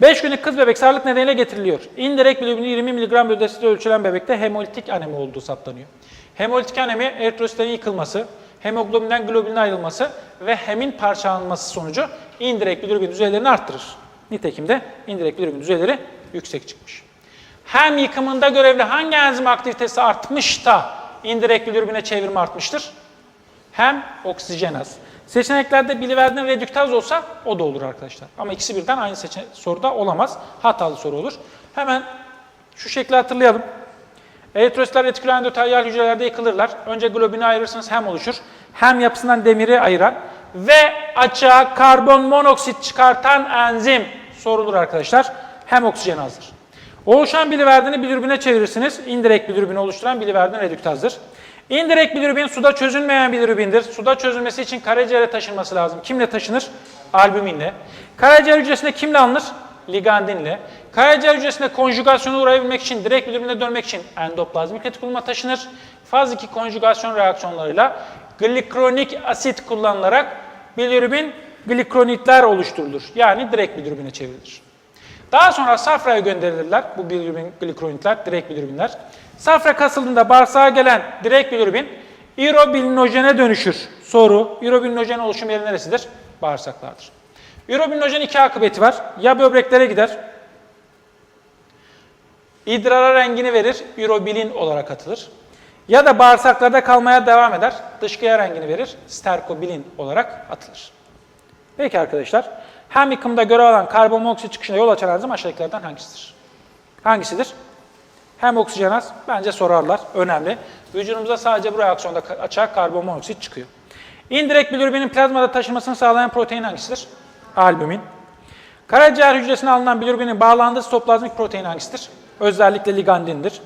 5 günlük kız bebek sağlık nedeniyle getiriliyor. İndirekt bilirubin 20 mg bölü desilitre ölçülen bebekte hemolitik anemi olduğu saptanıyor. Hemolitik anemi eritrositlerin yıkılması, hemoglobinden globulin ayrılması ve hemin parçalanması sonucu indirekt bilirubin düzeylerini arttırır. Nitekim de indirekt bilirubin düzeyleri yüksek çıkmış. Hem yıkımında görevli hangi enzim aktivitesi artmış da indirekt bilirubine çevirme artmıştır? Hem oksijenaz. Seçeneklerde biliverdin redüktaz olsa o da olur arkadaşlar. Ama ikisi birden aynı soruda olamaz. Hatalı soru olur. Hemen şu şekli hatırlayalım. Eritrositler retikül endoteryal hücrelerde yıkılırlar. Önce globini ayırırsınız hem oluşur. Hem yapısından demiri ayıran ve açığa karbon monoksit çıkartan enzim sorulur arkadaşlar. Hem oksijenazdır. Oluşan biliverdini bilirubine çevirirsiniz. İndirekt bilirubini oluşturan biliverdin redüktazdır. İndirekt bilirubin suda çözünmeyen bilirubindir. Suda çözülmesi için karaciğere taşınması lazım. Kimle taşınır? Albüminle. Karaciğer hücresinde kimle alınır? Ligandinle. Karaciğer hücresinde konjugasyona uğrayabilmek için, direkt bilirubine dönmek için endoplazmik retikuluma taşınır. Faz 2 konjugasyon reaksiyonlarıyla glikronik asit kullanılarak bilirubin glikronitler oluşturulur. Yani direkt bilirubine çevrilir. Daha sonra safraya gönderilirler bu bilirubin glikronitler, direkt bilirubinler. Safra kasıldığında bağırsağa gelen direkt bilirubin ürobilinojene dönüşür. Soru, ürobilinojen oluşum yeri neresidir? Bağırsaklardır. Ürobilinojen iki akıbeti var. Ya böbreklere gider, idrara rengini verir, ürobilin olarak atılır. Ya da bağırsaklarda kalmaya devam eder, dışkıya rengini verir, sterkobilin olarak atılır. Peki arkadaşlar, hem yıkımda görev alan karbonmonoksit çıkışına yol açan enzim aşağıdakilerden hangisidir? Hangisidir? Hem oksijenaz, bence sorarlar, önemli. Vücudumuza sadece bu reaksiyonda açığa karbonmonoksit çıkıyor. İndirekt bilirubinin plazmada taşımasını sağlayan protein hangisidir? Albümin. Karaciğer hücresine alınan bilirubinin bağlandığı sitoplazmik protein hangisidir? Özellikle ligandindir.